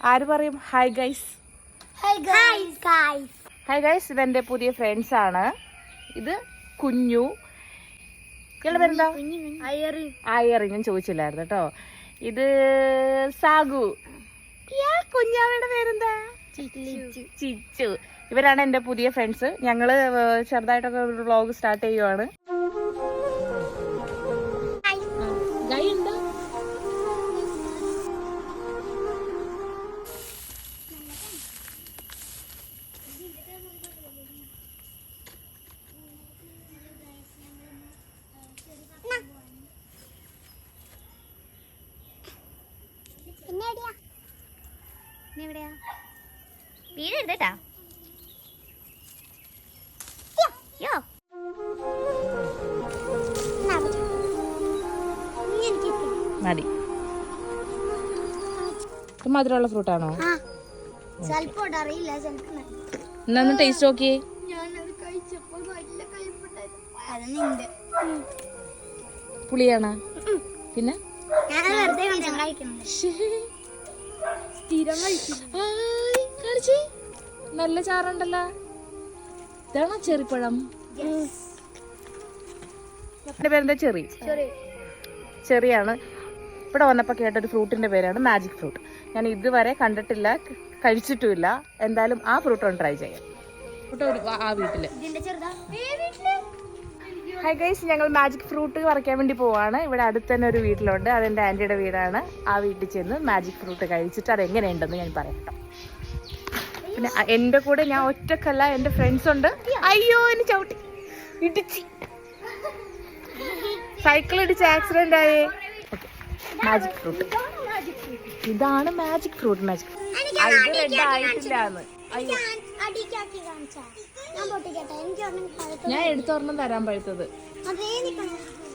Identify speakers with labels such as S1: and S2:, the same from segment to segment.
S1: ആര് പറയും? Hi guys
S2: hi guys
S1: ഇതെന്റെ പുതിയ ഫ്രണ്ട്സ് ആണ്. ഇത് കുഞ്ഞു. അയറി പേരെന്താ? ഞാൻ ചോദിച്ചില്ലായിരുന്നു കേട്ടോ. ഇത് സാഗു. കുഞ്ഞാവയുടെ പേരെന്താ? ചിച്ചു. ഇവരാണ് എന്റെ പുതിയ ഫ്രണ്ട്സ് ഞങ്ങൾ ചെറുതായിട്ടൊക്കെ ബ്ലോഗ് വ്ളോഗ് സ്റ്റാർട്ട് ചെയ്യുവാണ്.
S2: എവിടെയാ? വീടെടുത്തേട്ടാ യോ
S1: മതി. മധുരമുള്ള ഫ്രൂട്ടാണോ എന്നൊന്ന് ടേസ്റ്റ് നോക്കിയേ. പുളിയാണോ? പിന്നെ?
S2: സ്ഥിരം
S1: കഴിച്ചു. നല്ല ചാറുണ്ടല്ലോ. ഇതാണോ ചെറിപ്പഴം? എന്റെ പേരെന്താ? ചെറി. ചെറിയാണ്. ഇവിടെ വന്നപ്പോൾ കേട്ടൊരു ഫ്രൂട്ടിന്റെ പേരാണ് മാജിക് ഫ്രൂട്ട്. ഞാൻ ഇതുവരെ കണ്ടിട്ടില്ല കഴിച്ചിട്ടുമില്ല. എന്തായാലും ആ ഫ്രൂട്ട് ഒന്ന് ട്രൈ ചെയ്യാം. ഫ്രൂട്ട് ഒരു ആ
S2: വീട്ടിൽ.
S1: ഹൈ ഗൈസ് ഞങ്ങൾ മാജിക് ഫ്രൂട്ട് പറിക്കാൻ വേണ്ടി പോവാണ്. ഇവിടെ അടുത്ത് തന്നെ ഒരു വീട്ടിലുണ്ട്. അതെന്റെ ആന്റിയുടെ വീടാണ്. ആ വീട്ടിൽ ചെന്ന് മാജിക് ഫ്രൂട്ട് കഴിച്ചിട്ട് അത് എങ്ങനെയുണ്ടെന്ന് ഞാൻ പറയട്ടെ പിന്നെ എന്റെ കൂടെ ഞാൻ ഒറ്റക്കല്ല എന്റെ ഫ്രണ്ട്സ് ഉണ്ട്. അയ്യോ എന്നെ ചവിട്ടി. ഇടിച്ച്. സൈക്കിൾ ഇടിച്ച് ആക്സിഡന്റ് ആയേ. മാജിക് ഫ്രൂട്ട് ഇതാണ് മാജിക് ഫ്രൂട്ട് മാജിക് റെഡ്
S2: ആയിട്ടില്ല ഞാൻ
S1: എടുത്തൊരെണ്ണം തരാൻ പഴുത്തത്.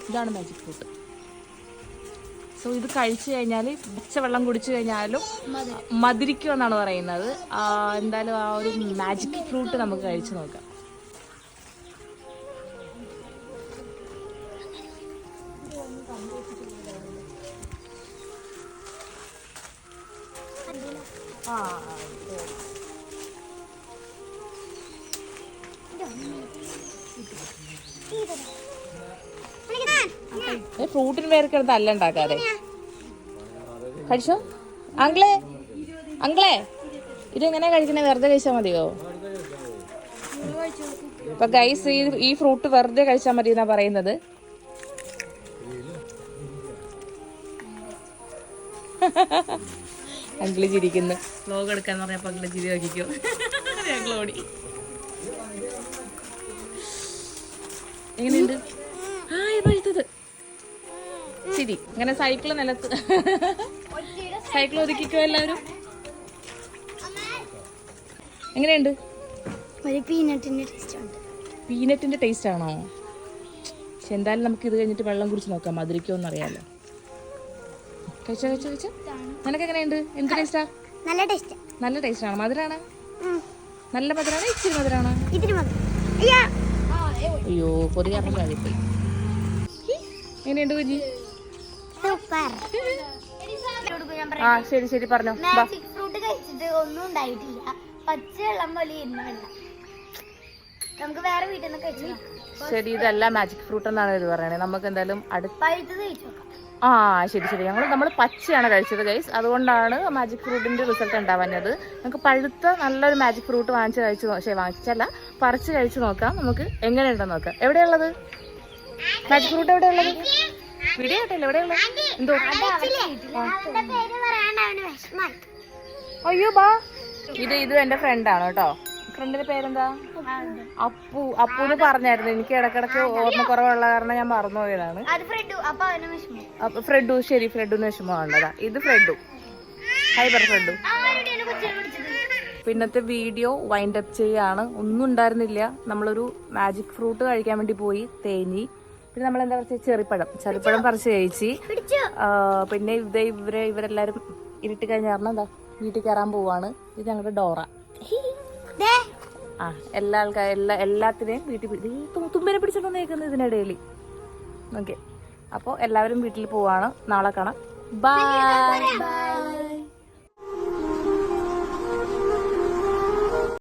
S1: ഇതാണ് മാജിക് ഫ്രൂട്ട് സോ ഇത് കഴിച്ചു കഴിഞ്ഞാൽ പച്ചവെള്ളം കുടിച്ചു കഴിഞ്ഞാലും മധുരിക്കും എന്നാണ് പറയുന്നത്. എന്തായാലും ആ ഒരു മാജിക് ഫ്രൂട്ട് നമുക്ക് കഴിച്ചു നോക്കാം. ഫ്രൂട്ടിന് പേരൊക്കെ അല്ല ഉണ്ടാക്കാതെ. കഴിച്ചോ? അങ്കിളെ അങ്കിളെ ഇതെങ്ങനെ കഴിക്കണേ? വെറുതെ കഴിച്ചാൽ മതിയോ? ഇപ്പൊ ഗൈസ് ഈ ഈ ഫ്രൂട്ട് വെറുതെ കഴിച്ചാൽ മതി എന്നാ പറയുന്നത്. അങ്കിൾ ചിരിക്കുന്നു. വ്ലോഗ് എടുക്കാന്ന് പറഞ്ഞപ്പോ അങ്കിൾ ചിരി നോക്കിക്കോ. ഞങ്ങൾ എങ്ങനെയുണ്ട്? ആ പഴുത്തത് ശരി ഇങ്ങനെ സൈക്കിൾ നിലത്ത്. സൈക്കിൾ ഒതുക്കിക്കോ എല്ലാവരും? എങ്ങനെയുണ്ട്?
S2: ഒരു പീനട്ടിന്റെ ടേസ്റ്റ് ഉണ്ട്.
S1: പീനട്ടിന്റെ ടേസ്റ്റ് ആണോ? പക്ഷെ എന്തായാലും നമുക്ക് ഇത് കഴിഞ്ഞിട്ട് വെള്ളം കുറിച്ച് നോക്കാം മധുരിക്കോന്ന് എന്നറിയാലോ കഴിച്ചോ കഴിച്ചോ കഴിച്ചോ? നിനക്ക് എങ്ങനെയുണ്ട്? എന്ത് ടേസ്റ്റാ
S2: നല്ല ടേസ്റ്റ്
S1: നല്ല ടേസ്റ്റ് ആണ്? മധുരാണ്? നല്ല മധുരാണ്? ഇച്ചിരി മധുരാണ്?
S2: ഇതിന് മതി അയ്യാ
S1: കൊതി കാരണം കഴിപ്പോയി എങ്ങനെയുണ്ട്
S2: സൂപ്പർ.
S1: ആ ശരി ശരി പറഞ്ഞോ.
S2: മാജിക് ഫ്രൂട്ട് കഴിച്ചിട്ട് ഒന്നും ഉണ്ടായിട്ടില്ല. പച്ച വെള്ളം. പോലെ നമുക്ക് വേറെ വീട്ടിൽ നിന്ന് കഴിച്ചു
S1: ശരി ഇതല്ല മാജിക് ഫ്രൂട്ട് എന്നാണ് ഇത് പറയണേ. നമുക്ക് എന്തായാലും അടുത്ത ആ ശരി ശരി. ഞങ്ങൾ നമ്മൾ പച്ചയാണ് കഴിച്ചത് ഗൈസ് അതുകൊണ്ടാണ് മാജിക് ഫ്രൂട്ടിന്റെ റിസൾട്ട് ഉണ്ടാവുന്നത് നമുക്ക് പഴുത്ത നല്ലൊരു മാജിക് ഫ്രൂട്ട് വാങ്ങിച്ച് കഴിച്ച് പക്ഷേ വാങ്ങിച്ചല്ല. പറിച്ച് കഴിച്ച് നോക്കാം. നമുക്ക് എങ്ങനെയുണ്ടെന്ന് നോക്കാം. എവിടെയുള്ളത്? മാജിക് ഫ്രൂട്ട് എവിടെയുള്ളത്? വീഡിയോ കേട്ടല്ലോ എവിടെയുള്ളത്? എന്തോ? അയ്യോ ബാ. ഇത് ഇത് എന്റെ ഫ്രണ്ടാണ് കേട്ടോ. ഫ്രണ്ടിന്റെ പേരെന്താ? അപ്പു. അപ്പുന്ന് പറഞ്ഞായിരുന്നു. എനിക്ക് ഇടക്കിടക്ക് ഓർമ്മ കുറവുള്ള കാരണം ഞാൻ മറന്നുപോയതാണ്
S2: ഫ്രെഡു.
S1: ശരി ഫ്രെഡുന്ന് വിഷമമാണതാ ഇത് ഫ്രെഡു. ഹൈ പറ ഫ്രെഡു. പിന്നത്തെ വീഡിയോ വൈൻഡ് അപ്പ് ചെയ്യാണ്. ഒന്നും ഉണ്ടായിരുന്നില്ല. നമ്മളൊരു മാജിക് ഫ്രൂട്ട് കഴിക്കാൻ വേണ്ടി പോയി. തേഞ്ഞി പിന്നെ നമ്മൾ എന്താ പറയുക ചെറിപ്പഴം ചെറിപ്പഴം പറിച്ച് കഴിച്ച്. പിന്നെ ഇത് ഇവരെ ഇവരെല്ലാരും ഇരുട്ടി കഴിഞ്ഞ കാരണം എന്താ? വീട്ടിൽ കയറാൻ പോവാണ്. ഇത് ഞങ്ങളുടെ ഡോറ. ആ എല്ലാ ആൾക്കാർ എല്ലാ എല്ലാത്തിനെയും വീട്ടിൽ പിടി- തുമ്പിനെ പിടിച്ചിട്ട് വന്നേക്കുന്നത് ഇതിനിടയിൽ ഓക്കെ അപ്പോൾ എല്ലാവരും വീട്ടിൽ പോവാണ്. നാളെ കാണാം.
S2: ബൈ